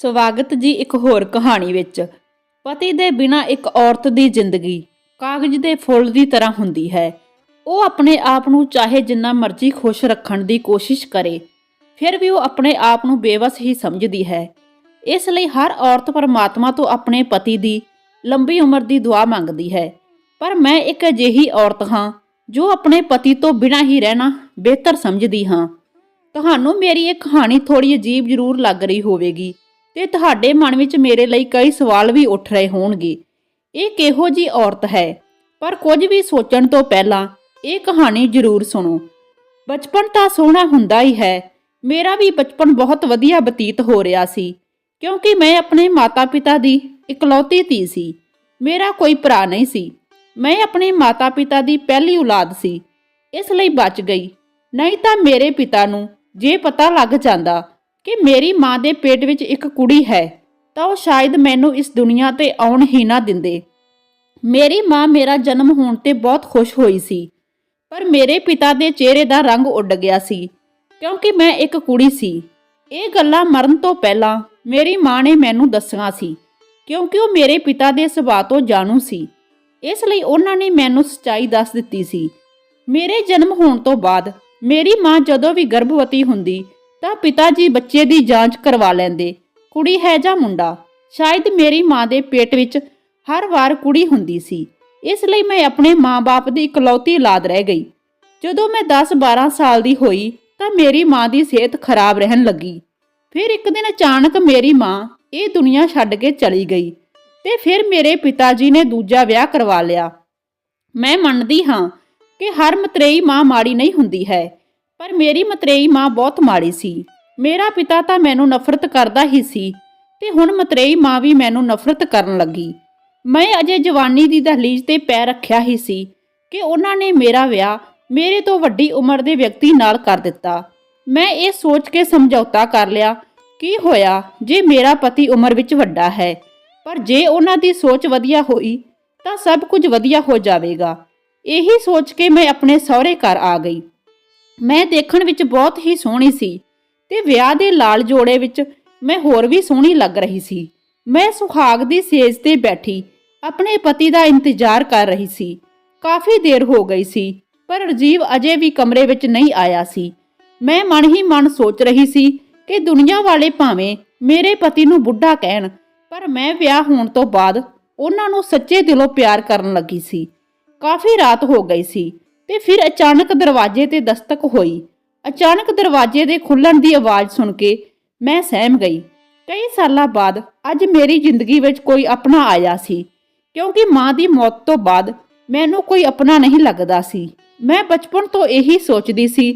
ਸਵਾਗਤ ਜੀ ਇੱਕ ਹੋਰ ਕਹਾਣੀ ਵਿੱਚ। ਪਤੀ ਦੇ ਬਿਨਾ ਇੱਕ ਔਰਤ ਦੀ ਜ਼ਿੰਦਗੀ ਕਾਗਜ਼ ਦੇ ਫੁੱਲ ਦੀ ਤਰ੍ਹਾਂ ਹੁੰਦੀ ਹੈ। ਉਹ ਆਪਣੇ ਆਪ ਨੂੰ ਚਾਹੇ ਜਿੰਨਾ ਮਰਜ਼ੀ ਖੁਸ਼ ਰੱਖਣ ਦੀ ਕੋਸ਼ਿਸ਼ ਕਰੇ, ਫਿਰ ਵੀ ਉਹ ਆਪਣੇ ਆਪ ਨੂੰ ਬੇਵਸ ਹੀ ਸਮਝਦੀ ਹੈ। ਇਸ ਲਈ ਹਰ ਔਰਤ ਪਰਮਾਤਮਾ ਤੋਂ ਆਪਣੇ ਪਤੀ ਦੀ ਲੰਬੀ ਉਮਰ ਦੀ ਦੁਆ ਮੰਗਦੀ ਹੈ। ਪਰ ਮੈਂ ਇੱਕ ਅਜਿਹੀ ਔਰਤ ਹਾਂ ਜੋ ਆਪਣੇ ਪਤੀ ਤੋਂ ਬਿਨਾਂ ਹੀ ਰਹਿਣਾ ਬਿਹਤਰ ਸਮਝਦੀ ਹਾਂ। ਤੁਹਾਨੂੰ ਮੇਰੀ ਇਹ ਕਹਾਣੀ ਥੋੜੀ ਅਜੀਬ ਜ਼ਰੂਰ ਲੱਗ ਰਹੀ ਹੋਵੇਗੀ। ਤੇ ਤੁਹਾਡੇ ਮਨ ਵਿੱਚ ਮੇਰੇ ਲਈ ਕਈ ਸਵਾਲ ਵੀ ਉੱਠ ਰਹੇ ਹੋਣਗੇ। ਇਹ ਕਿਹੋ ਜੀ ਔਰਤ ਹੈ? ਪਰ ਕੁਝ ਵੀ ਸੋਚਣ ਤੋਂ ਪਹਿਲਾਂ ਇਹ ਕਹਾਣੀ ਜ਼ਰੂਰ ਸੁਣੋ। ਬਚਪਨ ਤਾਂ ਸੋਹਣਾ ਹੁੰਦਾ ਹੀ ਹੈ। ਮੇਰਾ ਵੀ ਬਚਪਨ ਬਹੁਤ ਵਧੀਆ ਬਤੀਤ ਹੋ ਰਿਹਾ ਸੀ, ਕਿਉਂਕਿ ਮੈਂ ਆਪਣੇ ਮਾਤਾ-ਪਿਤਾ ਦੀ ਇਕਲੌਤੀ ਧੀ ਸੀ। ਮੇਰਾ ਕੋਈ ਭਰਾ ਨਹੀਂ ਸੀ। ਮੈਂ ਆਪਣੇ ਮਾਤਾ-ਪਿਤਾ ਦੀ ਪਹਿਲੀ ਔਲਾਦ ਸੀ। ਇਸ ਲਈ ਬਚ ਗਈ। ਨਹੀਂ ਤਾਂ ਮੇਰੇ ਪਿਤਾ ਨੂੰ ਜੇ ਪਤਾ ਲੱਗ ਜਾਂਦਾ ਕਿ ਮੇਰੀ ਮਾਂ ਦੇ ਪੇਟ ਵਿੱਚ ਇੱਕ ਕੁੜੀ ਹੈ, ਤਾਂ ਉਹ ਸ਼ਾਇਦ ਮੈਨੂੰ ਇਸ ਦੁਨੀਆ ਤੇ ਆਉਣ ਹੀ ਨਾ ਦਿੰਦੇ। ਮੇਰੀ ਮਾਂ ਮੇਰਾ ਜਨਮ ਹੋਣ ਤੇ ਬਹੁਤ ਖੁਸ਼ ਹੋਈ ਸੀ, ਪਰ ਮੇਰੇ ਪਿਤਾ ਦੇ ਚਿਹਰੇ ਦਾ ਰੰਗ ਉੱਡ ਗਿਆ ਸੀ, ਕਿਉਂਕਿ ਮੈਂ ਇੱਕ ਕੁੜੀ ਸੀ। ਇਹ ਗੱਲਾਂ ਮਰਨ ਤੋਂ ਪਹਿਲਾਂ ਮੇਰੀ ਮਾਂ ਨੇ ਮੈਨੂੰ ਦੱਸੀਆਂ ਸੀ, ਕਿਉਂਕਿ ਉਹ ਮੇਰੇ ਪਿਤਾ ਦੇ ਸੁਭਾਅ ਤੋਂ ਜਾਣੂ ਸੀ। ਇਸ ਲਈ ਉਹਨਾਂ ਨੇ ਮੈਨੂੰ ਸੱਚਾਈ ਦੱਸ ਦਿੱਤੀ ਸੀ। ਮੇਰੇ ਜਨਮ ਹੋਣ ਤੋਂ ਬਾਅਦ ਮੇਰੀ ਮਾਂ ਜਦੋਂ ਵੀ ਗਰਭਵਤੀ ਹੁੰਦੀ ਤਾਂ ਪਿਤਾ ਜੀ ਬੱਚੇ ਦੀ ਜਾਂਚ ਕਰਵਾ ਲੈਂਦੇ। ਕੁੜੀ ਹੈ ਜਾਂ ਮੁੰਡਾ? ਸ਼ਾਇਦ ਮੇਰੀ ਮਾਂ ਦੇ ਪੇਟ ਵਿੱਚ ਹਰ ਵਾਰ ਕੁੜੀ ਹੁੰਦੀ ਸੀ। ਇਸ ਲਈ ਮੈਂ ਆਪਣੇ ਮਾਂ-ਬਾਪ ਦੀ ਇਕਲੌਤੀ ਔਲਾਦ ਰਹਿ ਗਈ। ਜਦੋਂ ਮੈਂ 10-12 ਸਾਲ ਦੀ ਹੋਈ ਤਾਂ ਮੇਰੀ ਮਾਂ ਦੀ ਸਿਹਤ ਖਰਾਬ ਰਹਿਣ ਲੱਗੀ। ਫਿਰ ਇੱਕ ਦਿਨ ਅਚਾਨਕ ਮੇਰੀ ਮਾਂ ਇਹ ਦੁਨੀਆ ਛੱਡ ਕੇ ਚਲੀ ਗਈ ਤੇ ਫਿਰ ਮੇਰੇ ਪਿਤਾ ਜੀ ਨੇ ਦੂਜਾ ਵਿਆਹ ਕਰਵਾ ਲਿਆ। ਮੈਂ ਮੰਨਦੀ ਹਾਂ ਕਿ ਹਰ ਮਤਰੇਈ ਮਾਂ ਮਾੜੀ ਨਹੀਂ ਹੁੰਦੀ ਹੈ। ਪਰ ਮੇਰੀ ਮਤਰੇਈ ਮਾਂ ਬਹੁਤ ਮਾੜੀ ਸੀ। ਮੇਰਾ ਪਿਤਾ ਤਾਂ ਮੈਨੂੰ ਨਫ਼ਰਤ ਕਰਦਾ ਹੀ ਸੀ ਤੇ ਹੁਣ ਮਤਰੇਈ ਮਾਂ ਵੀ ਮੈਨੂੰ ਨਫ਼ਰਤ ਕਰਨ ਲੱਗੀ। ਮੈਂ ਅਜੇ ਜਵਾਨੀ ਦੀ ਦਹਲੀਜ਼ ਤੇ ਪੈਰ ਰੱਖਿਆ ਹੀ ਸੀ ਕਿ ਉਹਨਾਂ ਨੇ ਮੇਰਾ ਵਿਆਹ ਮੇਰੇ ਤੋਂ ਵੱਡੀ ਉਮਰ ਦੇ ਵਿਅਕਤੀ ਨਾਲ ਕਰ ਦਿੱਤਾ। ਮੈਂ ਇਹ ਸੋਚ ਕੇ ਸਮਝੌਤਾ ਕਰ ਲਿਆ, ਕੀ ਹੋਇਆ ਜੇ ਮੇਰਾ ਪਤੀ ਉਮਰ ਵਿੱਚ ਵੱਡਾ ਹੈ? ਪਰ ਜੇ ਉਹਨਾਂ ਦੀ ਸੋਚ ਵਧੀਆ ਹੋਈ ਤਾਂ ਸਭ ਕੁਝ ਵਧੀਆ ਹੋ ਜਾਵੇਗਾ। ਇਹੀ ਸੋਚ ਕੇ ਮੈਂ ਆਪਣੇ ਸਹੁਰੇ ਘਰ ਆ ਗਈ। ਮੈਂ ਦੇਖਣ ਵਿੱਚ ਬਹੁਤ ਹੀ ਸੋਹਣੀ ਸੀ ਤੇ ਵਿਆਹ ਦੇ ਲਾਲ ਜੋੜੇ ਵਿੱਚ ਮੈਂ ਹੋਰ ਵੀ ਸੋਹਣੀ ਲੱਗ ਰਹੀ ਸੀ। ਮੈਂ ਸੁਹਾਗ ਦੀ ਸੇਜ ਤੇ ਬੈਠੀ, ਆਪਣੇ ਪਤੀ ਦਾ ਇੰਤਜ਼ਾਰ ਕਰ ਰਹੀ ਸੀ। ਕਾਫੀ ਦੇਰ ਹੋ ਗਈ ਸੀ, ਪਰ ਰਜੀਵ ਅਜੇ ਵੀ ਕਮਰੇ ਵਿੱਚ ਨਹੀਂ ਆਇਆ ਸੀ। ਮੈਂ ਮਨ ਹੀ ਮਨ ਸੋਚ ਰਹੀ ਸੀ ਕਿ ਦੁਨੀਆ ਵਾਲੇ ਭਾਵੇਂ ਮੇਰੇ ਪਤੀ ਨੂੰ ਬੁੱਢਾ ਕਹਿਣ, ਪਰ ਮੈਂ ਵਿਆਹ ਹੋਣ ਤੋਂ ਬਾਅਦ ਉਹਨਾਂ ਨੂੰ ਸੱਚੇ ਦਿਲੋਂ ਪਿਆਰ ਕਰਨ ਲੱਗੀ ਸੀ। ਕਾਫੀ ਰਾਤ ਹੋ ਗਈ ਸੀ ਤੇ ਫਿਰ ਅਚਾਨਕ ਦਰਵਾਜ਼ੇ ਤੇ ਦਸਤਕ ਹੋਈ। ਅਚਾਨਕ ਦਰਵਾਜ਼ੇ ਦੇ ਖੁੱਲਣ ਦੀ ਆਵਾਜ਼ ਸੁਣ ਕੇ ਮੈਂ ਸਹਿਮ ਗਈ। ਕਈ ਸਾਲਾਂ ਬਾਅਦ ਅੱਜ ਮੇਰੀ ਜ਼ਿੰਦਗੀ ਵਿੱਚ ਕੋਈ ਆਪਣਾ ਆਇਆ ਸੀ, ਕਿਉਂਕਿ ਮਾਂ ਦੀ ਮੌਤ ਤੋਂ ਬਾਅਦ ਮੈਨੂੰ ਕੋਈ ਆਪਣਾ ਨਹੀਂ ਲੱਗਦਾ ਸੀ। ਮੈਂ ਬਚਪਨ ਤੋਂ ਇਹੀ ਸੋਚਦੀ ਸੀ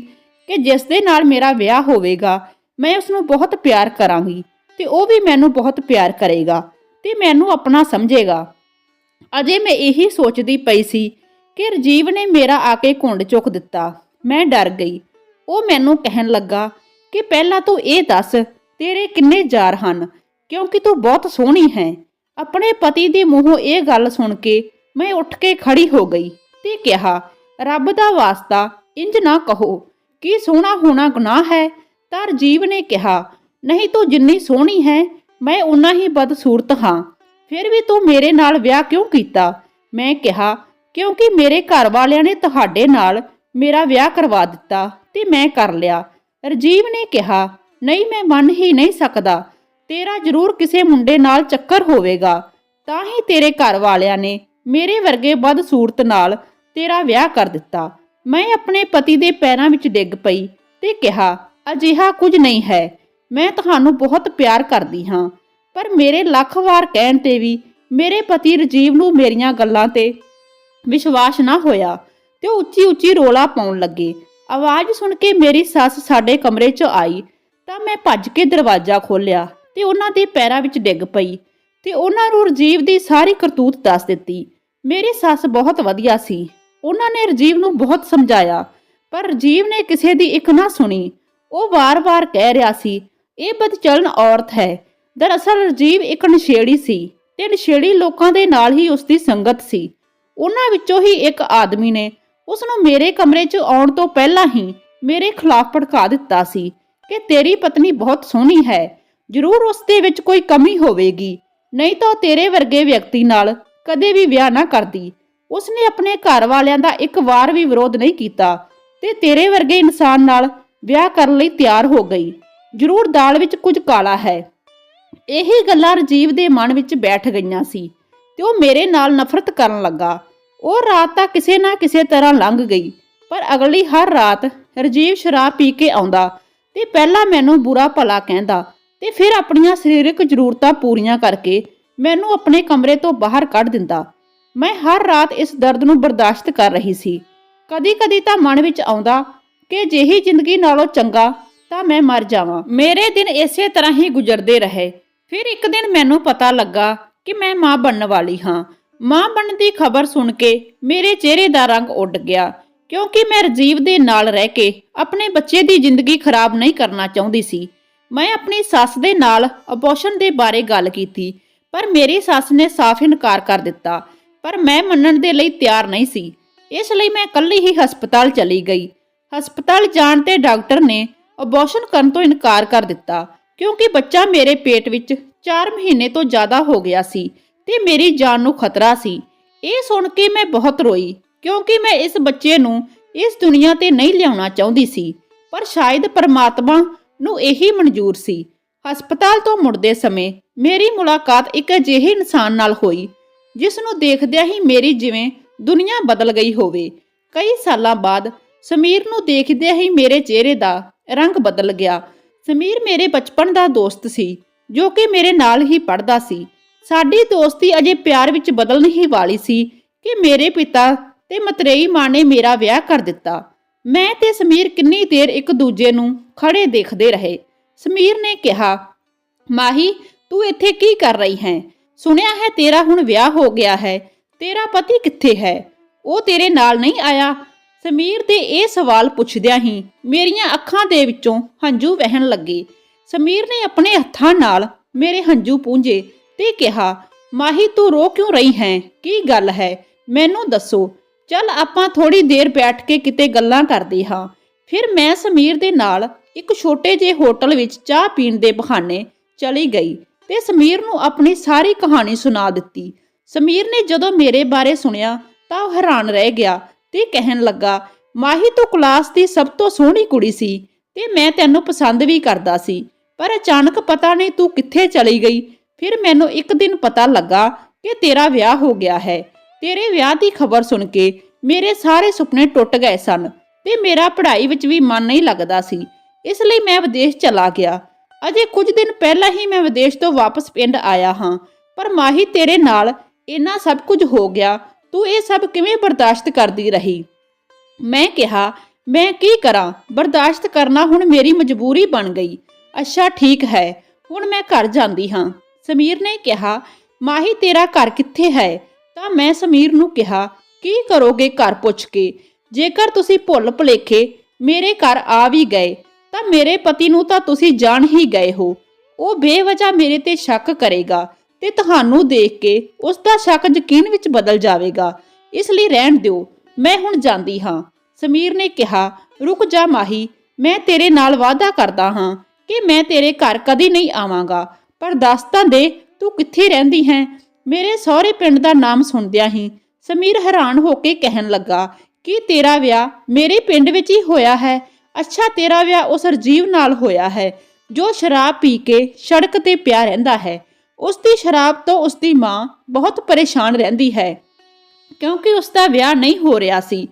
ਕਿ ਜਿਸ ਦੇ ਨਾਲ ਮੇਰਾ ਵਿਆਹ ਹੋਵੇਗਾ, ਮੈਂ ਉਸ ਨੂੰ ਬਹੁਤ ਪਿਆਰ ਕਰਾਂਗੀ ਤੇ ਉਹ ਵੀ ਮੈਨੂੰ ਬਹੁਤ ਪਿਆਰ ਕਰੇਗਾ ਤੇ ਮੈਨੂੰ ਆਪਣਾ ਸਮਝੇਗਾ। ਅਜੇ ਮੈਂ ਇਹੀ ਸੋਚਦੀ ਪਈ ਸੀ ਕਿ ਰਜੀਵ ਨੇ ਮੇਰਾ ਆ ਕੇ ਘੁੰਡ ਚੁੱਕ ਦਿੱਤਾ। ਮੈਂ ਡਰ ਗਈ। ਉਹ ਮੈਨੂੰ ਕਹਿਣ ਲੱਗਾ ਕਿ ਪਹਿਲਾਂ ਤੂੰ ਇਹ ਦੱਸ, ਤੇਰੇ ਕਿੰਨੇ ਯਾਰ ਹਨ? ਕਿਉਂਕਿ ਤੂੰ ਬਹੁਤ ਸੋਹਣੀ ਹੈ। ਆਪਣੇ ਪਤੀ ਦੇ ਮੂੰਹੋਂ ਇਹ ਗੱਲ ਸੁਣ ਕੇ ਮੈਂ ਉੱਠ ਕੇ ਖੜੀ ਹੋ ਗਈ ਤੇ ਕਿਹਾ, ਰੱਬ ਦਾ ਵਾਸਤਾ, ਇੰਜ ਨਾ ਕਹੋ। ਕਿ ਸੋਹਣਾ ਹੋਣਾ ਗੁਨਾਹ ਹੈ? ਤਾਂ ਰਜੀਵ ਨੇ ਕਿਹਾ, ਨਹੀਂ ਤੂੰ ਜਿੰਨੀ ਸੋਹਣੀ ਹੈ, ਮੈਂ ਉਨਾ ਹੀ ਬਦਸੂਰਤ ਹਾਂ। ਫਿਰ ਵੀ ਤੂੰ ਮੇਰੇ ਨਾਲ ਵਿਆਹ ਕਿਉਂ ਕੀਤਾ? ਮੈਂ ਕਿਹਾ ਕਿਉਂਕਿ ਮੇਰੇ ਘਰ ਵਾਲਿਆਂ ਨੇ ਤੁਹਾਡੇ ਨਾਲ ਮੇਰਾ ਵਿਆਹ ਕਰਵਾ ਦਿੱਤਾ ਤੇ ਮੈਂ ਕਰ ਲਿਆ। ਰਜੀਵ ਨੇ ਕਿਹਾ, ਨਹੀਂ, ਮੈਂ ਮੰਨ ਹੀ ਨਹੀਂ ਸਕਦਾ। ਤੇਰਾ ਜ਼ਰੂਰ ਕਿਸੇ ਮੁੰਡੇ ਨਾਲ ਚੱਕਰ ਹੋਵੇਗਾ। ਤਾਂ ਹੀ ਤੇਰੇ ਘਰ ਵਾਲਿਆਂ ਨੇ ਮੇਰੇ ਵਰਗੇ ਬਦਸੂਰਤ ਨਾਲ ਤੇਰਾ ਵਿਆਹ ਕਰ ਦਿੱਤਾ। ਮੈਂ ਆਪਣੇ ਪਤੀ ਦੇ ਪੈਰਾਂ ਵਿੱਚ ਡਿੱਗ ਪਈ ਤੇ ਕਿਹਾ, ਅਜਿਹਾ ਕੁਝ ਨਹੀਂ ਹੈ। ਮੈਂ ਤੁਹਾਨੂੰ ਬਹੁਤ ਪਿਆਰ ਕਰਦੀ ਹਾਂ। ਪਰ ਮੇਰੇ ਲੱਖ ਵਾਰ ਕਹਿਣ ਤੇ ਵੀ ਮੇਰੇ ਪਤੀ ਰਜੀਵ ਨੂੰ ਮੇਰੀਆਂ ਗੱਲਾਂ ਤੇ ਵਿਸ਼ਵਾਸ ਨਾ ਹੋਇਆ ਤੇ ਉਹ ਉੱਚੀ ਉੱਚੀ ਰੋਲਾ ਪਾਉਣ ਲੱਗੇ। ਆਵਾਜ਼ ਸੁਣ ਕੇ ਮੇਰੀ ਸੱਸ ਸਾਡੇ ਕਮਰੇ 'ਚ ਆਈ ਤਾਂ ਮੈਂ ਭੱਜ ਕੇ ਦਰਵਾਜ਼ਾ ਖੋਲ੍ਹਿਆ ਤੇ ਉਹਨਾਂ ਦੇ ਪੈਰਾਂ ਵਿੱਚ ਡਿੱਗ ਪਈ ਤੇ ਉਹਨਾਂ ਨੂੰ ਰਜੀਵ ਦੀ ਸਾਰੀ ਕਰਤੂਤ ਦੱਸ ਦਿੱਤੀ। ਮੇਰੀ ਸੱਸ ਬਹੁਤ ਵਧੀਆ ਸੀ। ਉਹਨਾਂ ਨੇ ਰਜੀਵ ਨੂੰ ਬਹੁਤ ਸਮਝਾਇਆ, ਪਰ ਰਜੀਵ ਨੇ ਕਿਸੇ ਦੀ ਇੱਕ ਨਾ ਸੁਣੀ। ਉਹ ਵਾਰ-ਵਾਰ ਕਹਿ ਰਿਹਾ ਸੀ, ਇਹ ਬਦਚਲਨ ਔਰਤ ਹੈ। ਦਰਅਸਲ ਰਜੀਵ ਇੱਕ ਨਸ਼ੇੜੀ ਸੀ ਤੇ ਨਸ਼ੇੜੀ ਲੋਕਾਂ ਦੇ ਨਾਲ ਹੀ ਉਸ ਦੀ ਸੰਗਤ ਸੀ। ਉਹਨਾਂ ਵਿੱਚੋਂ ਹੀ ਇੱਕ ਆਦਮੀ ਨੇ ਉਸ ਨੂੰ ਮੇਰੇ ਕਮਰੇ 'ਚ ਆਉਣ ਤੋਂ ਪਹਿਲਾਂ ਹੀ ਮੇਰੇ ਖਿਲਾਫ ਭੜਕਾ ਦਿੱਤਾ ਸੀ ਕਿ ਤੇਰੀ ਪਤਨੀ ਬਹੁਤ ਸੋਹਣੀ ਹੈ, ਜ਼ਰੂਰ ਉਸ ਦੇ ਵਿੱਚ ਕੋਈ ਕਮੀ ਹੋਵੇਗੀ। ਨਹੀਂ ਤਾਂ ਤੇਰੇ ਵਰਗੇ ਵਿਅਕਤੀ ਨਾਲ ਕਦੇ ਵੀ ਵਿਆਹ ਨਾ ਕਰਦੀ। ਉਸਨੇ ਆਪਣੇ ਘਰ ਵਾਲਿਆਂ ਦਾ ਇੱਕ ਵਾਰ ਵੀ ਵਿਰੋਧ ਨਹੀਂ ਕੀਤਾ ਤੇ ਤੇਰੇ ਵਰਗੇ ਇਨਸਾਨ ਨਾਲ ਵਿਆਹ ਕਰਨ ਲਈ ਤਿਆਰ ਹੋ ਗਈ। ਜ਼ਰੂਰ ਦਾਲ ਵਿੱਚ ਕੁਝ ਕਾਲਾ ਹੈ। ਇਹੀ ਗੱਲਾਂ ਰਜੀਵ ਦੇ ਮਨ ਵਿੱਚ ਬੈਠ ਗਈਆਂ ਸੀ। ਤੇ ਉਹ ਮੇਰੇ ਨਾਲ ਨਫ਼ਰਤ ਕਰਨ ਲੱਗਾ। ਉਹ ਰਾਤ ਤਾਂ ਕਿਸੇ ਨਾ ਕਿਸੇ ਤਰ੍ਹਾਂ ਲੰਘ ਗਈ, ਪਰ ਅਗਲੀ ਹਰ ਰਾਤ ਰਜੀਵ ਸ਼ਰਾਬ ਪੀ ਕੇ ਆਉਂਦਾ ਤੇ ਪਹਿਲਾਂ ਮੈਨੂੰ ਬੁਰਾ ਭਲਾ ਕਹਿੰਦਾ ਤੇ ਫਿਰ ਆਪਣੀਆਂ ਸਰੀਰਕ ਜ਼ਰੂਰਤਾਂ ਪੂਰੀਆਂ ਕਰਕੇ ਮੈਨੂੰ ਆਪਣੇ ਕਮਰੇ ਤੋਂ ਬਾਹਰ ਕੱਢ ਦਿੰਦਾ। ਮੈਂ ਹਰ ਰਾਤ ਇਸ ਦਰਦ ਨੂੰ ਬਰਦਾਸ਼ਤ ਕਰ ਰਹੀ ਸੀ। ਕਦੀ-ਕਦੀ ਤਾਂ ਮਨ ਵਿੱਚ ਆਉਂਦਾ ਕਿ ਜਿਹੀ ਜ਼ਿੰਦਗੀ ਨਾਲੋਂ ਚੰਗਾ ਤਾਂ ਮੈਂ ਮਰ ਜਾਵਾਂ। ਮੇਰੇ ਦਿਨ ਇਸੇ ਤਰ੍ਹਾਂ ਹੀ ਗੁਜ਼ਰਦੇ ਰਹੇ। ਫਿਰ ਇੱਕ ਦਿਨ ਮੈਨੂੰ ਪਤਾ ਲੱਗਾ ਕਿ ਮੈਂ ਮਾਂ ਬਣਨ ਵਾਲੀ ਹਾਂ। ਮਾਂ ਬਣਨ ਦੀ ਖਬਰ ਸੁਣ ਕੇ ਮੇਰੇ ਚਿਹਰੇ ਦਾ ਰੰਗ ਉੱਡ ਗਿਆ। ਕਿਉਂਕਿ ਮੈਂ ਰਜੀਵ ਦੇ ਨਾਲ ਰਹਿ ਕੇ ਆਪਣੇ ਬੱਚੇ ਦੀ ਜ਼ਿੰਦਗੀ ਖਰਾਬ ਨਹੀਂ ਕਰਨਾ ਚਾਹੁੰਦੀ ਸੀ। ਮੈਂ ਆਪਣੀ ਸੱਸ ਦੇ ਨਾਲ ਅਬੋਰਸ਼ਨ ਦੇ ਬਾਰੇ ਗੱਲ ਕੀਤੀ, ਪਰ ਮੇਰੀ ਸੱਸ ਨੇ ਸਾਫ਼ ਇਨਕਾਰ ਕਰ ਦਿੱਤਾ। ਪਰ ਮੈਂ ਮੰਨਣ ਦੇ ਲਈ ਤਿਆਰ ਨਹੀਂ ਸੀ। ਇਸ ਲਈ ਮੈਂ ਇਕੱਲੀ ਹੀ ਹਸਪਤਾਲ ਚਲੀ ਗਈ। ਹਸਪਤਾਲ ਜਾਣ ਤੇ ਡਾਕਟਰ ਨੇ ਅਬੋਸ਼ਨ ਕਰਨ ਤੋਂ ਇਨਕਾਰ ਕਰ ਦਿੱਤਾ, ਕਿਉਂਕਿ ਬੱਚਾ ਮੇਰੇ ਪੇਟ ਵਿੱਚ 4 ਮਹੀਨੇ ਤੋਂ ਜ਼ਿਆਦਾ ਹੋ ਗਿਆ ਸੀ ਤੇ ਮੇਰੀ ਜਾਨ ਨੂੰ ਖਤਰਾ ਸੀ। ਇਹ ਸੁਣ ਕੇ ਮੈਂ ਬਹੁਤ ਰੋਈ, ਕਿਉਂਕਿ ਮੈਂ ਇਸ ਬੱਚੇ ਨੂੰ ਇਸ ਦੁਨੀਆ ਤੇ ਨਹੀਂ ਲਿਆਉਣਾ ਚਾਹੁੰਦੀ ਸੀ, ਪਰ ਸ਼ਾਇਦ ਪਰਮਾਤਮਾ ਨੂੰ ਇਹੀ ਮਨਜ਼ੂਰ ਸੀ। ਹਸਪਤਾਲ ਤੋਂ ਮੁੜਦੇ ਸਮੇਂ ਮੇਰੀ ਮੁਲਾਕਾਤ ਇੱਕ ਅਜਿਹੇ ਇਨਸਾਨ ਨਾਲ ਹੋਈ, ਜਿਸ ਨੂੰ ਦੇਖਦਿਆਂ ਹੀ ਮੇਰੀ ਜਿਵੇਂ ਦੁਨੀਆ ਬਦਲ ਗਈ ਹੋਵੇ। ਕਈ ਸਾਲਾਂ ਬਾਅਦ ਸਮੀਰ ਨੂੰ ਦੇਖਦਿਆਂ ਹੀ ਮੇਰੇ ਚਿਹਰੇ ਦਾ ਰੰਗ ਬਦਲ ਗਿਆ। ਸਮੀਰ ਮੇਰੇ ਬਚਪਨ ਦਾ ਦੋਸਤ ਸੀ। ਜੋ ਕਿ ਮੇਰੇ ਨਾਲ ਹੀ ਪੜ੍ਹਦਾ ਸੀ। ਸਾਡੀ ਦੋਸਤੀ ਅਜੇ ਪਿਆਰ ਵਿੱਚ ਬਦਲ ਨਹੀਂ ਵਾਲੀ ਸੀ ਕਿ ਮੇਰੇ ਪਿਤਾ ਤੇ ਮਤਰੇਈ ਮਾਂ ਨੇ ਮੇਰਾ ਵਿਆਹ ਕਰ ਦਿੱਤਾ। ਮੈਂ ਤੇ ਸਮੀਰ ਕਿੰਨੀ ਦੇਰ ਇੱਕ ਦੂਜੇ ਨੂੰ ਖੜੇ ਦੇਖਦੇ ਰਹੇ। ਸਮੀਰ ਨੇ ਕਿਹਾ, ਮਾਹੀ, ਤੂੰ ਇੱਥੇ ਕੀ ਕਰ ਰਹੀ ਹੈ? ਸੁਣਿਆ ਹੈ ਤੇਰਾ ਹੁਣ ਵਿਆਹ ਹੋ ਗਿਆ ਹੈ। ਤੇਰਾ ਪਤੀ ਕਿੱਥੇ ਹੈ? ਉਹ ਤੇਰੇ ਨਾਲ ਨਹੀਂ ਆਇਆ? ਸਮੀਰ ਦੇ ਇਹ ਸਵਾਲ ਪੁੱਛਦਿਆਂ ਹੀ ਮੇਰੀਆਂ ਅੱਖਾਂ ਦੇ ਵਿੱਚੋਂ ਹੰਝੂ ਵਹਿਣ ਲੱਗੇ। ਸਮੀਰ ਨੇ ਆਪਣੇ ਹੱਥਾਂ ਨਾਲ ਮੇਰੇ ਹੰਝੂ ਪੂੰਝੇ ਤੇ ਕਿਹਾ, ਮਾਹੀ, ਤੂੰ ਰੋ ਕਿਉਂ ਰਹੀ ਹੈ? ਕੀ ਗੱਲ ਹੈ? ਮੈਨੂੰ ਦੱਸੋ। ਚੱਲ ਆਪਾਂ ਥੋੜੀ ਦੇਰ ਬੈਠ ਕੇ ਕਿਤੇ ਗੱਲਾਂ ਕਰਦੇ ਹਾਂ ਫਿਰ ਮੈਂ ਸਮੀਰ ਦੇ ਨਾਲ ਇੱਕ ਛੋਟੇ ਜਿਹੇ ਹੋਟਲ ਵਿੱਚ ਚਾਹ ਪੀਣ ਦੇ ਬਹਾਨੇ ਚਲੀ ਗਈ ਤੇ ਸਮੀਰ ਨੂੰ ਆਪਣੀ ਸਾਰੀ ਕਹਾਣੀ ਸੁਣਾ ਦਿੱਤੀ। ਸਮੀਰ ਨੇ ਜਦੋਂ ਮੇਰੇ ਬਾਰੇ ਸੁਣਿਆ ਤਾਂ ਉਹ ਹੈਰਾਨ ਰਹਿ ਗਿਆ ਤੇ ਕਹਿਣ ਲੱਗਾ, ਮਾਹੀ, ਤੂੰ ਕਲਾਸ ਦੀ ਸਭ ਤੋਂ ਸੋਹਣੀ ਕੁੜੀ ਸੀ ਤੇ ਮੈਂ ਤੈਨੂੰ ਪਸੰਦ ਵੀ ਕਰਦਾ ਸੀ। ਪਰ ਅਚਾਨਕ ਪਤਾ ਨਹੀਂ ਤੂੰ ਕਿੱਥੇ ਚਲੀ ਗਈ। ਫਿਰ ਮੈਨੂੰ ਇੱਕ ਦਿਨ ਪਤਾ ਲੱਗਾ ਕਿ ਤੇਰਾ ਵਿਆਹ ਹੋ ਗਿਆ ਹੈ। ਤੇਰੇ ਵਿਆਹ ਦੀ ਖਬਰ ਸੁਣ ਕੇ ਮੇਰੇ ਸਾਰੇ ਸੁਪਨੇ ਟੁੱਟ ਗਏ ਸਨ ਤੇ ਮੇਰਾ ਪੜ੍ਹਾਈ ਵਿੱਚ ਵੀ ਮਨ ਨਹੀਂ ਲੱਗਦਾ ਸੀ। ਇਸ ਲਈ ਮੈਂ ਵਿਦੇਸ਼ ਚਲਾ ਗਿਆ। ਅਜੇ ਕੁਝ ਦਿਨ ਪਹਿਲਾਂ ਹੀ ਮੈਂ ਵਿਦੇਸ਼ ਤੋਂ ਵਾਪਸ ਪਿੰਡ ਆਇਆ ਹਾਂ, ਪਰ ਮਾਹੀ ਤੇਰੇ ਨਾਲ ਇੰਨਾ ਸਭ ਕੁਝ ਹੋ ਗਿਆ। ਤੂੰ ਇਹ ਸਭ ਕਿਵੇਂ ਬਰਦਾਸ਼ਤ ਕਰਦੀ ਰਹੀ? ਮੈਂ ਕਿਹਾ, ਮੈਂ ਕੀ ਕਰਾਂ? ਬਰਦਾਸ਼ਤ ਕਰਨਾ ਹੁਣ ਮੇਰੀ ਮਜਬੂਰੀ ਬਣ ਗਈ। ਅੱਛਾ, ਠੀਕ ਹੈ। ਹੁਣ ਮੈਂ ਘਰ ਜਾਂਦੀ ਹਾਂ। ਸਮੀਰ ਨੇ ਕਿਹਾ, ਮਾਹੀ, ਤੇਰਾ ਘਰ ਕਿੱਥੇ ਹੈ? ਤਾਂ ਮੈਂ ਸਮੀਰ ਨੂੰ ਕਿਹਾ, ਕੀ ਕਰੋਗੇ ਘਰ ਪੁੱਛ ਕੇ? ਜੇਕਰ ਤੁਸੀਂ ਭੁੱਲ ਭੁਲੇਖੇ ਮੇਰੇ ਘਰ ਆ ਵੀ ਗਏ, ਤਾਂ ਮੇਰੇ ਪਤੀ ਨੂੰ ਤਾਂ ਤੁਸੀਂ ਜਾਣ ਹੀ ਗਏ ਹੋ। ਉਹ ਬੇਵਜ੍ਹਾ ਮੇਰੇ ਤੇ ਸ਼ੱਕ ਕਰੇਗਾ ਤੇ ਤੁਹਾਨੂੰ ਦੇਖ ਕੇ ਉਸ ਦਾ ਸ਼ੱਕ ਯਕੀਨ ਵਿੱਚ ਬਦਲ ਜਾਵੇਗਾ। ਇਸ ਲਈ ਰਹਿਣ ਦਿਓ। ਮੈਂ ਹੁਣ ਜਾਂਦੀ ਹਾਂ। ਸਮੀਰ ਨੇ ਕਿਹਾ, ਰੁਕ ਜਾ ਮਾਹੀ, ਮੈਂ ਤੇਰੇ ਨਾਲ ਵਾਅਦਾ ਕਰਦਾ ਹਾਂ। ਕਿ ਮੈਂ ਤੇਰੇ ਘਰ ਕਦੀ ਨਹੀਂ ਆਵਾਂਗਾ। ਪਰ ਦੱਸ ਤਾਂ ਦੇ, ਤੂੰ ਕਿੱਥੇ ਰਹਿੰਦੀ ਹੈ? ਮੇਰੇ ਸਹੁਰੇ ਪਿੰਡ ਦਾ ਨਾਮ ਸੁਣਦਿਆਂ ਹੀ ਸਮੀਰ ਹੈਰਾਨ ਹੋ ਕੇ ਕਹਿਣ ਲੱਗਾ, ਕਿ ਤੇਰਾ ਵਿਆਹ ਮੇਰੇ ਪਿੰਡ ਵਿੱਚ ਹੀ ਹੋਇਆ ਹੈ? ਅੱਛਾ, ਤੇਰਾ ਵਿਆਹ ਉਸ ਰਜੀਵ ਨਾਲ ਹੋਇਆ ਹੈ, ਜੋ ਸ਼ਰਾਬ ਪੀ ਕੇ ਸੜਕ ਤੇ ਪਿਆ ਰਹਿੰਦਾ ਹੈ। ਉਸ ਦੀ ਸ਼ਰਾਬ ਤੋਂ ਉਸ ਦੀ ਮਾਂ ਬਹੁਤ ਪਰੇਸ਼ਾਨ ਰਹਿੰਦੀ ਹੈ, ਕਿਉਂਕਿ ਉਸ ਦਾ ਵਿਆਹ ਨਹੀਂ ਹੋ ਰਿਹਾ ਸੀ।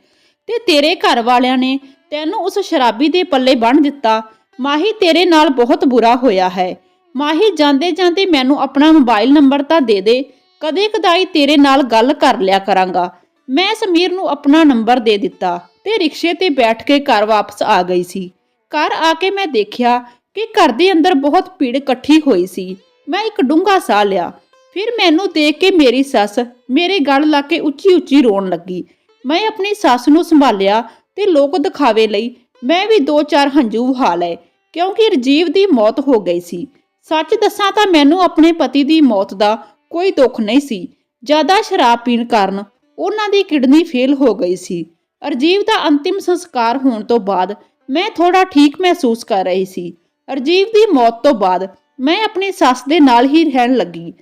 ਤੇ ਤੇਰੇ ਘਰ ਵਾਲਿਆਂ ਨੇ ਤੈਨੂੰ ਉਸ ਸ਼ਰਾਬੀ ਦੇ ਪੱਲੇ ਬੰਨ ਦਿੱਤਾ ਮਾਹੀ ਤੇਰੇ ਨਾਲ ਬਹੁਤ ਬੁਰਾ ਹੋਇਆ ਹੈ। ਮਾਹੀ ਜਾਂਦੇ ਜਾਂਦੇ ਮੈਨੂੰ ਆਪਣਾ ਮੋਬਾਈਲ ਨੰਬਰ ਤਾਂ ਦੇ ਦੇ। ਕਦੇ ਕਦਾਈ ਤੇਰੇ ਨਾਲ ਗੱਲ ਕਰ ਲਿਆ ਕਰਾਂਗਾ। ਮੈਂ ਸਮੀਰ ਨੂੰ ਆਪਣਾ ਨੰਬਰ ਦੇ ਦਿੱਤਾ ਤੇ ਰਿਕਸ਼ੇ ਤੇ ਬੈਠ ਕੇ ਘਰ ਵਾਪਸ ਆ ਗਈ ਸੀ। ਘਰ ਆ ਕੇ ਮੈਂ ਦੇਖਿਆ ਕਿ ਘਰ ਦੇ ਅੰਦਰ ਬਹੁਤ ਭੀੜ ਇਕੱਠੀ ਹੋਈ ਸੀ। ਮੈਂ ਇੱਕ ਡੂੰਘਾ ਸਾਹ ਲਿਆ। ਫਿਰ ਮੈਨੂੰ ਦੇਖ ਕੇ ਮੇਰੀ ਸੱਸ ਮੇਰੇ ਗਲ ਲਾ ਕੇ ਉੱਚੀ ਉੱਚੀ ਰੋਣ ਲੱਗੀ। ਮੈਂ ਆਪਣੀ ਸੱਸ ਨੂੰ ਸੰਭਾਲਿਆ ਤੇ ਲੋਕ ਦਿਖਾਵੇ ਲਈ ਮੈਂ ਵੀ ਦੋ ਚਾਰ ਹੰਝੂ ਵਹਾ ਲਏ। ਕਿਉਂਕਿ ਰਜੀਵ ਦੀ ਮੌਤ ਹੋ ਗਈ ਸੀ। ਸੱਚ ਦੱਸਾਂ ਤਾਂ ਮੈਨੂੰ ਆਪਣੇ ਪਤੀ ਦੀ ਮੌਤ ਦਾ ਕੋਈ ਦੁੱਖ ਨਹੀਂ ਸੀ। ਜ਼ਿਆਦਾ ਸ਼ਰਾਬ ਪੀਣ ਕਾਰਨ ਉਹਨਾਂ ਦੀ ਕਿਡਨੀ ਫੇਲ ਹੋ ਗਈ ਸੀ। ਅਰਜੀਵ ਦਾ ਅੰਤਿਮ ਸੰਸਕਾਰ ਹੋਣ ਤੋਂ ਬਾਅਦ ਮੈਂ ਥੋੜਾ ਠੀਕ ਮਹਿਸੂਸ ਕਰ ਰਹੀ ਸੀ। ਅਰਜੀਵ ਦੀ ਮੌਤ ਤੋਂ ਬਾਅਦ ਮੈਂ ਆਪਣੀ ਸੱਸ ਦੇ ਨਾਲ ਹੀ ਰਹਿਣ ਲੱਗੀ।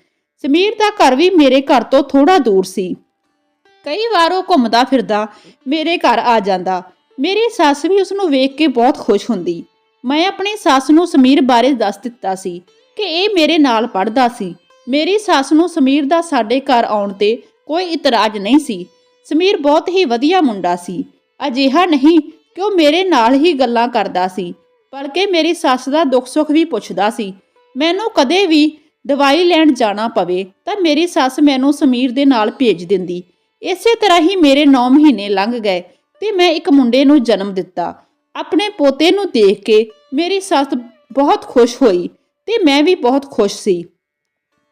ਸਮੀਰ ਦਾ ਘਰ ਵੀ ਮੇਰੇ ਘਰ ਤੋਂ ਥੋੜਾ ਦੂਰ ਸੀ। ਕਈ ਵਾਰ ਉਹ ਘੁੰਮਦਾ ਫਿਰਦਾ ਮੇਰੇ ਘਰ ਆ ਜਾਂਦਾ। ਮੇਰੀ ਸੱਸ ਵੀ ਉਸ ਨੂੰ ਵੇਖ ਕੇ ਬਹੁਤ ਖੁਸ਼ ਹੁੰਦੀ। ਮੈਂ ਆਪਣੀ ਸੱਸ ਨੂੰ ਸਮੀਰ ਬਾਰੇ ਦੱਸ ਦਿੱਤਾ ਸੀ ਕਿ ਇਹ ਮੇਰੇ ਨਾਲ ਪੜਦਾ ਸੀ। ਮੇਰੀ ਸੱਸ ਨੂੰ ਸਮੀਰ ਦਾ ਸਾਡੇ ਘਰ ਆਉਣ ਤੇ ਕੋਈ ਇਤਰਾਜ਼ ਨਹੀਂ ਸੀ। ਸਮੀਰ ਬਹੁਤ ਹੀ ਵਧੀਆ ਮੁੰਡਾ ਸੀ। ਅਜਿਹਾ ਨਹੀਂ ਕਿ ਉਹ ਮੇਰੇ ਨਾਲ ਹੀ ਗੱਲਾਂ ਕਰਦਾ ਸੀ, ਬਲਕਿ ਮੇਰੀ ਸੱਸ ਦਾ ਦੁੱਖ ਸੁੱਖ ਵੀ ਪੁੱਛਦਾ ਸੀ। ਮੈਨੂੰ ਕਦੇ ਵੀ ਦਵਾਈ ਲੈਣ ਜਾਣਾ ਪਵੇ ਤਾਂ ਮੇਰੀ ਸੱਸ ਮੈਨੂੰ ਸਮੀਰ ਦੇ ਨਾਲ ਭੇਜ ਦਿੰਦੀ। ਇਸੇ ਤਰ੍ਹਾਂ ਹੀ ਮੇਰੇ 9 ਮਹੀਨੇ ਲੰਘ ਗਏ ਤੇ ਮੈਂ ਇੱਕ ਮੁੰਡੇ ਨੂੰ ਜਨਮ ਦਿੱਤਾ। ਆਪਣੇ ਪੋਤੇ ਨੂੰ ਦੇਖ ਕੇ ਮੇਰੀ ਸੱਸ ਬਹੁਤ ਖੁਸ਼ ਹੋਈ ਤੇ ਮੈਂ ਵੀ ਬਹੁਤ ਖੁਸ਼ ਸੀ।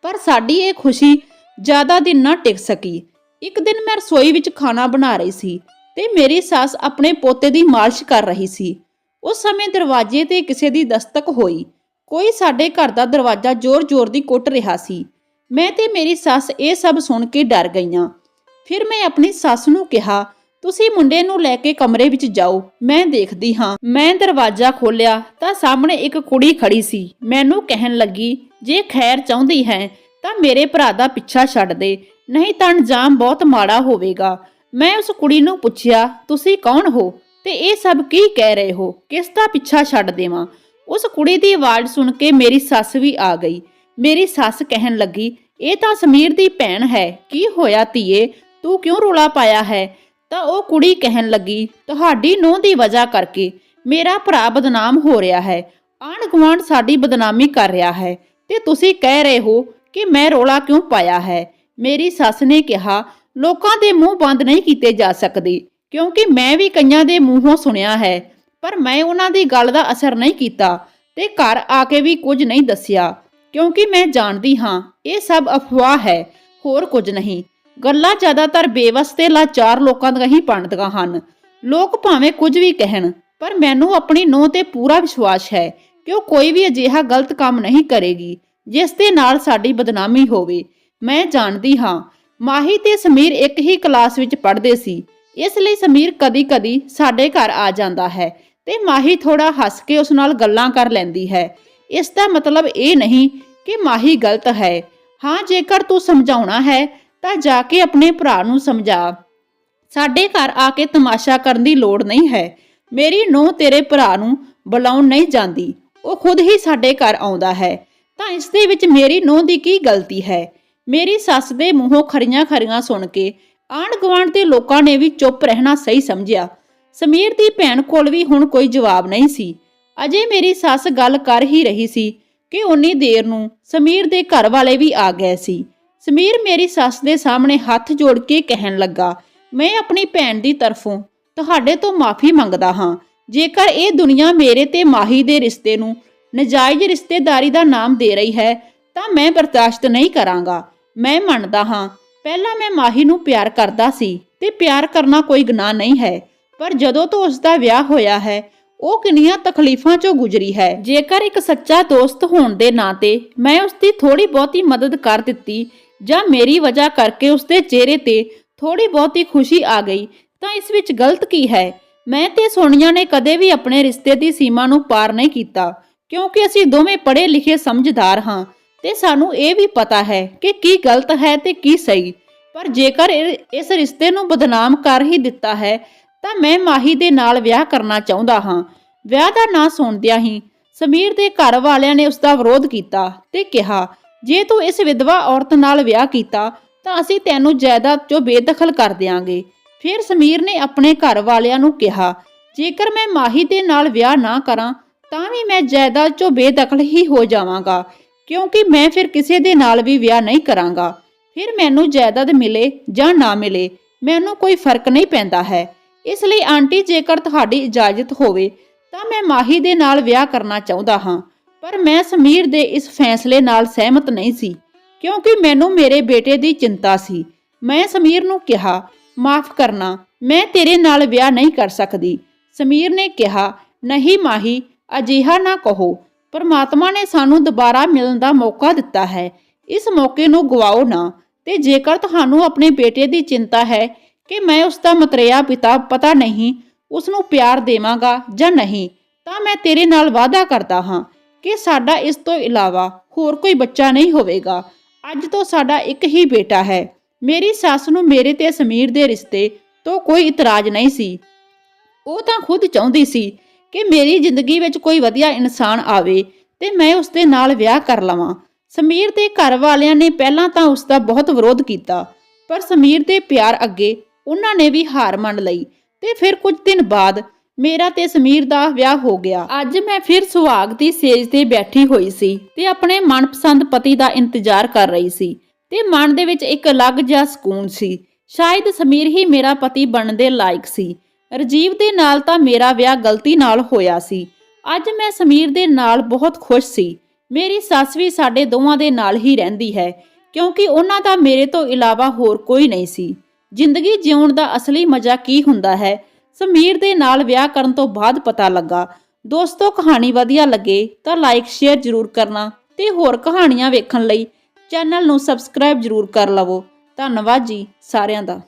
ਪਰ ਸਾਡੀ ਇਹ ਖੁਸ਼ੀ ਜ਼ਿਆਦਾ ਦਿਨ ਨਾ ਟਿਕ ਸਕੀ। ਇੱਕ ਦਿਨ ਮੈਂ ਰਸੋਈ ਵਿੱਚ ਖਾਣਾ ਬਣਾ ਰਹੀ ਸੀ ਤੇ ਮੇਰੀ ਸੱਸ ਆਪਣੇ ਪੋਤੇ ਦੀ ਮਾਲਿਸ਼ ਕਰ ਰਹੀ ਸੀ। ਉਸ ਸਮੇਂ ਦਰਵਾਜ਼ੇ ਤੇ ਕਿਸੇ ਦੀ ਦਸਤਕ ਹੋਈ। ਕੋਈ ਸਾਡੇ ਘਰ ਦਾ ਦਰਵਾਜ਼ਾ ਜ਼ੋਰ-ਜ਼ੋਰ ਦੀ ਕੁੱਟ ਰਿਹਾ ਸੀ। ਮੈਂ ਤੇ ਮੇਰੀ ਸੱਸ ਇਹ ਸਭ ਸੁਣ ਕੇ ਡਰ ਗਈਆਂ। ਫਿਰ ਮੈਂ ਆਪਣੀ ਸੱਸ ਨੂੰ ਕਿਹਾ ਤੁਸੀਂ ਮੁੰਡੇ ਨੂੰ ਲੈ ਕੇ ਕਮਰੇ ਵਿੱਚ ਜਾਓ, ਮੈਂ ਦੇਖਦੀ ਹਾਂ। ਮੈਂ ਦਰਵਾਜ਼ਾ ਖੋਲ੍ਹਿਆ ਤਾਂ ਸਾਹਮਣੇ ਇੱਕ ਕੁੜੀ ਖੜੀ ਸੀ। ਮੈਨੂੰ ਕਹਿਣ ਲੱਗੀ, ਜੇ ਖੈਰ ਚਾਹੁੰਦੀ ਹੈ ਤਾਂ ਮੇਰੇ ਭਰਾ ਦਾ ਪਿੱਛਾ ਛੱਡ ਦੇ, ਨਹੀਂ ਤਾਂ ਅੰਜਾਮ ਬਹੁਤ ਮਾੜਾ ਹੋਵੇਗਾ। ਮੈਂ ਉਸ ਕੁੜੀ ਨੂੰ ਪੁੱਛਿਆ, ਤੁਸੀਂ ਕੌਣ ਹੋ? ਤੇ ਇਹ ਸਭ ਕੀ ਕਹਿ ਰਹੇ ਹੋ? ਕਿਸ ਦਾ ਪਿੱਛਾ ਛੱਡ ਦੇਵਾਂ? ਉਸ ਕੁੜੀ ਦੀ ਆਵਾਜ਼ ਸੁਣ ਕੇ ਮੇਰੀ ਸੱਸ ਵੀ ਆ ਗਈ। ਮੇਰੀ ਸੱਸ ਕਹਿਣ ਲੱਗੀ, ਇਹ ਤਾਂ ਸਮੀਰ ਦੀ ਭੈਣ ਹੈ। ਕੀ ਹੋਇਆ ਧੀਏ? ਤੂੰ ਕਿਉਂ ਰੋਲਾ ਪਾਇਆ ਹੈ? ਤਾਂ ਉਹ ਕੁੜੀ ਕਹਿਣ ਲੱਗੀ, ਤੁਹਾਡੀ ਨੂੰਹ ਦੀ ਵਜ੍ਹਾ ਕਰਕੇ ਮੇਰਾ ਭਰਾ ਬਦਨਾਮ ਹੋ ਰਿਹਾ ਹੈ। ਆਂਢ ਗੁਆਂਢ ਸਾਡੀ ਬਦਨਾਮੀ ਕਰ ਰਿਹਾ ਹੈ ਤੇ ਤੁਸੀਂ ਕਹਿ ਰਹੇ ਹੋ ਕਿ ਮੈਂ ਰੋਲਾ ਕਿਉਂ ਪਾਇਆ ਹੈ? ਮੇਰੀ ਸੱਸ ਨੇ ਕਿਹਾ, ਲੋਕਾਂ ਦੇ ਮੂੰਹ ਬੰਦ ਨਹੀਂ ਕੀਤੇ ਜਾ ਸਕਦੇ, ਕਿਉਂਕਿ ਮੈਂ ਵੀ ਕਈਆਂ ਦੇ ਮੂੰਹੋਂ ਸੁਣਿਆ ਹੈ, ਪਰ ਮੈਂ ਉਹਨਾਂ ਦੀ ਗੱਲ ਦਾ ਅਸਰ ਨਹੀਂ ਕੀਤਾ ਤੇ ਘਰ ਆ ਕੇ ਵੀ ਕੁਝ ਨਹੀਂ ਦੱਸਿਆ, ਕਿਉਂਕਿ ਮੈਂ ਜਾਣਦੀ ਹਾਂ, ਇਹ ਸਭ ਅਫਵਾਹ ਹੈ, ਹੋਰ ਕੁਝ ਨਹੀਂ। ਗੱਲਾਂ ਜ਼ਿਆਦਾਤਰ ਬੇਵਸ ਤੇ ਲਾਚਾਰ ਲੋਕਾਂ ਦੀਆਂ ਹੀ ਬਣਦੀਆਂ ਹਨ। ਲੋਕ ਭਾਵੇਂ ਕੁਝ ਵੀ ਕਹਿਣ, ਪਰ ਮੈਨੂੰ ਆਪਣੀ ਨੂੰਹ ਤੇ ਪੂਰਾ ਵਿਸ਼ਵਾਸ ਹੈ ਕਿ ਉਹ ਕੋਈ ਵੀ ਅਜਿਹਾ ਗਲਤ ਕੰਮ ਨਹੀਂ ਕਰੇਗੀ, ਜਿਸ ਦੇ ਨਾਲ ਸਾਡੀ ਬਦਨਾਮੀ ਹੋਵੇ। ਮੈਂ ਜਾਣਦੀ ਹਾਂ, ਮਾਹੀ ਤੇ ਸਮੀਰ ਇੱਕ ਹੀ ਕਲਾਸ ਵਿੱਚ ਪੜ੍ਹਦੇ ਸੀ। ਇਸ ਲਈ ਸਮੀਰ ਕਦੀ-ਕਦੀ ਸਾਡੇ ਘਰ ਆ ਜਾਂਦਾ ਹੈ ਤੇ ਮਾਹੀ ਥੋੜਾ ਹੱਸ ਕੇ ਉਸ ਨਾਲ ਗੱਲਾਂ ਕਰ ਲੈਂਦੀ ਹੈ। ਇਸ ਦਾ ਮਤਲਬ ਇਹ ਨਹੀਂ ਕਿ ਮਾਹੀ ਗਲਤ ਹੈ। ਹਾਂ, ਜੇਕਰ ਤੂੰ ਸਮਝਾਉਣਾ ਹੈ ਤਾਂ ਜਾ ਕੇ ਆਪਣੇ ਭਰਾ ਨੂੰ ਸਮਝਾ। ਸਾਡੇ ਘਰ ਆ ਕੇ ਤਮਾਸ਼ਾ ਕਰਨ ਦੀ ਲੋੜ ਨਹੀਂ ਹੈ। ਮੇਰੀ ਨੂੰਹ ਤੇਰੇ ਭਰਾ ਨੂੰ ਬੁਲਾਉਣ ਨਹੀਂ ਜਾਂਦੀ। ਉਹ ਖੁਦ ਹੀ ਸਾਡੇ ਘਰ ਆਉਂਦਾ ਹੈ। ਤਾਂ ਇਸ ਦੇ ਵਿੱਚ ਮੇਰੀ ਨੂੰਹ ਦੀ ਕੀ ਗਲਤੀ ਹੈ? ਮੇਰੀ ਸੱਸ ਦੇ ਮੂੰਹੋਂ ਖਰੀਆਂ ਖਰੀਆਂ ਸੁਣ ਕੇ ਆਂਢ ਗੁਆਂਢ ਦੇ ਲੋਕਾਂ ਨੇ ਵੀ ਚੁੱਪ ਰਹਿਣਾ ਸਹੀ ਸਮਝਿਆ। ਸਮੀਰ ਦੀ ਭੈਣ ਕੋਲ ਵੀ ਹੁਣ ਕੋਈ ਜਵਾਬ ਨਹੀਂ ਸੀ। ਅਜੇ ਮੇਰੀ ਸੱਸ ਗੱਲ ਕਰ ਹੀ ਰਹੀ ਸੀ ਕਿ ਉਨੀ ਦੇਰ ਨੂੰ ਸਮੀਰ ਦੇ ਘਰ ਵਾਲੇ ਵੀ ਆ ਗਏ ਸੀ। ਸਮੀਰ ਮੇਰੀ ਸੱਸ ਦੇ ਸਾਹਮਣੇ ਹੱਥ ਜੋੜ ਕੇ ਕਹਿਣ ਲੱਗਾ, ਮੈਂ ਆਪਣੀ ਭੈਣ ਦੀ ਤਰਫੋਂ ਤੁਹਾਡੇ ਤੋਂ ਮਾਫੀ ਮੰਗਦਾ ਹਾਂ। ਜੇਕਰ ਇਹ ਦੁਨੀਆ ਮੇਰੇ ਤੇ ਮਾਹੀ ਦੇ ਰਿਸ਼ਤੇ ਨੂੰ ਨਜਾਇਜ਼ ਰਿਸ਼ਤੇਦਾਰੀ ਦਾ ਨਾਮ ਦੇ ਰਹੀ ਹੈ, ਤਾਂ ਮੈਂ ਬਰਦਾਸ਼ਤ ਨਹੀਂ ਕਰਾਂਗਾ। ਮੈਂ ਮੰਨਦਾ ਹਾਂ, ਪਹਿਲਾਂ ਮੈਂ ਮਾਹੀ ਨੂੰ ਪਿਆਰ ਕਰਦਾ ਸੀ ਤੇ ਪਿਆਰ ਕਰਨਾ ਕੋਈ ਗੁਨਾਹ ਨਹੀਂ ਹੈ, ਪਰ ਜਦੋਂ ਤੋਂ ਉਸ ਦਾ ਵਿਆਹ ਹੋਇਆ ਹੈ, ਉਹ ਕਿੰਨੀਆਂ ਤਕਲੀਫਾਂ ਚੋਂ ਗੁਜ਼ਰੀ ਹੈ। ਜੇਕਰ ਇੱਕ ਸੱਚਾ ਦੋਸਤ ਹੋਣ ਦੇ ਨਾਤੇ ਮੈਂ ਉਸ ਦੀ ਥੋੜੀ ਬਹੁਤੀ ਮਦਦ ਕਰ ਦਿੱਤੀ ਜਾਂ ਮੇਰੀ ਵਜ੍ਹਾ ਕਰਕੇ ਉਸਦੇ ਚਿਹਰੇ ਤੇ ਥੋੜੀ ਬਹੁਤੀ ਖੁਸ਼ੀ ਆ ਗਈ, ਤਾਂ ਇਸ ਵਿੱਚ ਗਲਤ ਕੀ ਹੈ? ਮੈਂ ਤੇ ਸੋਨੀਆ ਨੇ ਕਦੇ ਵੀ ਆਪਣੇ ਰਿਸ਼ਤੇ ਦੀ ਸੀਮਾ ਨੂੰ ਪਾਰ ਨਹੀਂ ਕੀਤਾ, ਕਿਉਂਕਿ ਅਸੀਂ ਦੋਵੇਂ ਪੜ੍ਹੇ ਲਿਖੇ ਸਮਝਦਾਰ ਹਾਂ ਤੇ ਸਾਨੂੰ ਇਹ ਵੀ ਪਤਾ ਹੈ ਕਿ ਕੀ ਗਲਤ ਹੈ ਤੇ ਕੀ ਸਹੀ। ਪਰ ਜੇਕਰ ਇਸ ਰਿਸ਼ਤੇ ਨੂੰ ਬਦਨਾਮ ਕਰ ਹੀ ਦਿੱਤਾ ਹੈ, ਤਾਂ ਮੈਂ ਮਾਹੀ ਦੇ ਨਾਲ ਵਿਆਹ ਕਰਨਾ ਚਾਹੁੰਦਾ ਹਾਂ। ਵਿਆਹ ਦਾ ਨਾਂ ਸੁਣਦਿਆਂ ਹੀ ਸਮੀਰ ਦੇ ਘਰ ਵਾਲਿਆਂ ਨੇ ਉਸ ਦਾ ਵਿਰੋਧ ਕੀਤਾ ਤੇ ਕਿਹਾ ਜੇ ਤੂੰ ਇਸ ਵਿਧਵਾ ਔਰਤ ਨਾਲ ਵਿਆਹ ਕੀਤਾ, ਤਾਂ ਅਸੀਂ ਤੈਨੂੰ ਜਾਇਦਾਦ 'ਚੋਂ ਬੇਦਖਲ ਕਰ ਦਿਆਂਗੇ। ਫਿਰ ਸਮੀਰ ਨੇ ਆਪਣੇ ਘਰ ਵਾਲਿਆਂ ਨੂੰ ਕਿਹਾ, ਜੇਕਰ ਮੈਂ ਮਾਹੀ ਦੇ ਨਾਲ ਵਿਆਹ ਨਾ ਕਰਾਂ, ਤਾਂ ਵੀ ਮੈਂ ਜਾਇਦਾਦ 'ਚੋਂ ਬੇਦਖਲ ਹੀ ਹੋ ਜਾਵਾਂਗਾ, ਕਿਉਂਕਿ ਮੈਂ ਫਿਰ ਕਿਸੇ ਦੇ ਨਾਲ ਵੀ ਵਿਆਹ ਨਹੀਂ ਕਰਾਂਗਾ। ਫਿਰ ਮੈਨੂੰ ਜਾਇਦਾਦ ਮਿਲੇ ਜਾਂ ਨਾ ਮਿਲੇ, ਮੈਨੂੰ ਕੋਈ ਫ਼ਰਕ ਨਹੀਂ ਪੈਂਦਾ ਹੈ। ਇਸ ਲਈ ਆਂਟੀ, ਜੇਕਰ ਤੁਹਾਡੀ ਇਜਾਜ਼ਤ ਹੋਵੇ, ਤਾਂ ਮੈਂ ਮਾਹੀ ਦੇ ਨਾਲ ਵਿਆਹ ਕਰਨਾ ਚਾਹੁੰਦਾ ਹਾਂ। ਪਰ ਮੈਂ ਸਮੀਰ ਦੇ ਇਸ ਫੈਸਲੇ ਨਾਲ ਸਹਿਮਤ ਨਹੀਂ ਸੀ, ਕਿਉਂਕਿ ਮੈਨੂੰ ਮੇਰੇ ਬੇਟੇ ਦੀ ਚਿੰਤਾ ਸੀ। ਮੈਂ ਸਮੀਰ ਨੂੰ ਕਿਹਾ, ਮਾਫ ਕਰਨਾ, ਮੈਂ ਤੇਰੇ ਨਾਲ ਵਿਆਹ ਨਹੀਂ ਕਰ ਸਕਦੀ। ਸਮੀਰ ਨੇ ਕਿਹਾ, ਨਹੀਂ ਮਾਹੀ, ਅਜਿਹਾ ਨਾ ਕਹੋ। ਪਰਮਾਤਮਾ ਨੇ ਸਾਨੂੰ ਦੁਬਾਰਾ ਮਿਲਣ ਦਾ ਮੌਕਾ ਦਿੱਤਾ ਹੈ। ਇਸ ਮੌਕੇ ਨੂੰ ਗਵਾਓ ਨਾ। ਤੇ ਜੇਕਰ ਤੁਹਾਨੂੰ ਆਪਣੇ ਬੇਟੇ ਦੀ ਚਿੰਤਾ ਹੈ ਕਿ ਮੈਂ ਉਸ ਦਾ ਮਤਰੇਆ ਪਿਤਾ ਪਤਾ ਨਹੀਂ, ਉਸ ਨੂੰ ਪਿਆਰ ਦੇਵਾਂਗਾ ਜਾਂ ਨਹੀਂ, ਤਾਂ ਮੈਂ ਤੇਰੇ ਨਾਲ ਵਾਅਦਾ ਕਰਦਾ ਹਾਂ। ਕਿ ਸਾਡਾ ਇਸ ਤੋਂ ਇਲਾਵਾ ਹੋਰ ਕੋਈ ਬੱਚਾ ਨਹੀਂ ਹੋਵੇਗਾ। ਅੱਜ ਤੋਂ ਸਾਡਾ ਇੱਕ ਹੀ ਬੇਟਾ ਹੈ। ਮੇਰੀ ਸੱਸ ਨੂੰ ਮੇਰੇ ਤੇ ਸਮੀਰ ਦੇ ਰਿਸ਼ਤੇ ਤੋਂ ਕੋਈ ਇਤਰਾਜ਼ ਨਹੀਂ ਸੀ। ਉਹ ਤਾਂ ਖੁਦ ਚਾਹੁੰਦੀ ਸੀ ਕਿ ਮੇਰੀ ਜ਼ਿੰਦਗੀ ਵਿੱਚ ਕੋਈ ਵਧੀਆ ਇਨਸਾਨ ਆਵੇ ਤੇ ਮੈਂ ਉਸ ਦੇ ਨਾਲ ਵਿਆਹ ਕਰ ਲਵਾਂ। ਸਮੀਰ ਦੇ ਘਰ ਵਾਲਿਆਂ ਨੇ ਪਹਿਲਾਂ ਤਾਂ ਉਸ ਦਾ ਬਹੁਤ ਵਿਰੋਧ ਕੀਤਾ, ਪਰ ਸਮੀਰ ਦੇ ਪਿਆਰ ਅੱਗੇ ਉਹਨਾਂ ਨੇ ਵੀ ਹਾਰ ਮੰਨ ਲਈ ਤੇ ਫਿਰ ਕੁਝ ਦਿਨ ਬਾਅਦ ਮੇਰਾ ਤੇ ਸਮੀਰ ਦਾ ਵਿਆਹ ਹੋ ਗਿਆ। ਅੱਜ ਮੈਂ ਫਿਰ ਸੁਹਾਗ ਦੀ ਸੇਜ ਤੇ ਬੈਠੀ ਹੋਈ ਸੀ ਤੇ ਆਪਣੇ ਮਨਪਸੰਦ ਪਤੀ ਦਾ ਇੰਤਜ਼ਾਰ ਕਰ ਰਹੀ ਸੀ ਤੇ ਮਨ ਦੇ ਵਿੱਚ ਇੱਕ ਅਲੱਗ ਜਿਹਾ ਸਕੂਨ ਸੀ। ਸ਼ਾਇਦ ਸਮੀਰ ਹੀ ਮੇਰਾ ਪਤੀ ਬਣਨ ਦੇ ਲਾਇਕ ਸੀ। ਰਜੀਵ ਦੇ ਨਾਲ ਤਾਂ ਮੇਰਾ ਵਿਆਹ ਗਲਤੀ ਨਾਲ ਹੋਇਆ ਸੀ। ਅੱਜ ਮੈਂ ਸਮੀਰ ਦੇ ਨਾਲ ਬਹੁਤ ਖੁਸ਼ ਸੀ। ਮੇਰੀ ਸੱਸ ਵੀ ਸਾਡੇ ਦੋਵਾਂ ਦੇ ਨਾਲ ਹੀ ਰਹਿੰਦੀ ਹੈ, ਕਿਉਂਕਿ ਉਹਨਾਂ ਦਾ ਮੇਰੇ ਤੋਂ ਇਲਾਵਾ ਹੋਰ ਕੋਈ ਨਹੀਂ ਸੀ। ਜ਼ਿੰਦਗੀ ਜਿਉਣ ਦਾ ਅਸਲੀ ਮਜ਼ਾ ਕੀ ਹੁੰਦਾ ਹੈ? ਸਮੀਰ ਦੇ ਨਾਲ ਵਿਆਹ ਕਰਨ ਤੋਂ ਬਾਅਦ ਪਤਾ ਲੱਗਾ, ਦੋਸਤੋ, ਕਹਾਣੀ ਵਧੀਆ ਲੱਗੇ ਤਾਂ ਲਾਈਕ ਸ਼ੇਅਰ ਜ਼ਰੂਰ ਕਰਨਾ ਤੇ ਹੋਰ ਕਹਾਣੀਆਂ ਵੇਖਣ ਲਈ ਚੈਨਲ ਨੂੰ ਸਬਸਕ੍ਰਾਈਬ ਜ਼ਰੂਰ ਕਰ ਲਵੋ। ਧੰਨਵਾਦ ਜੀ ਸਾਰਿਆਂ ਦਾ।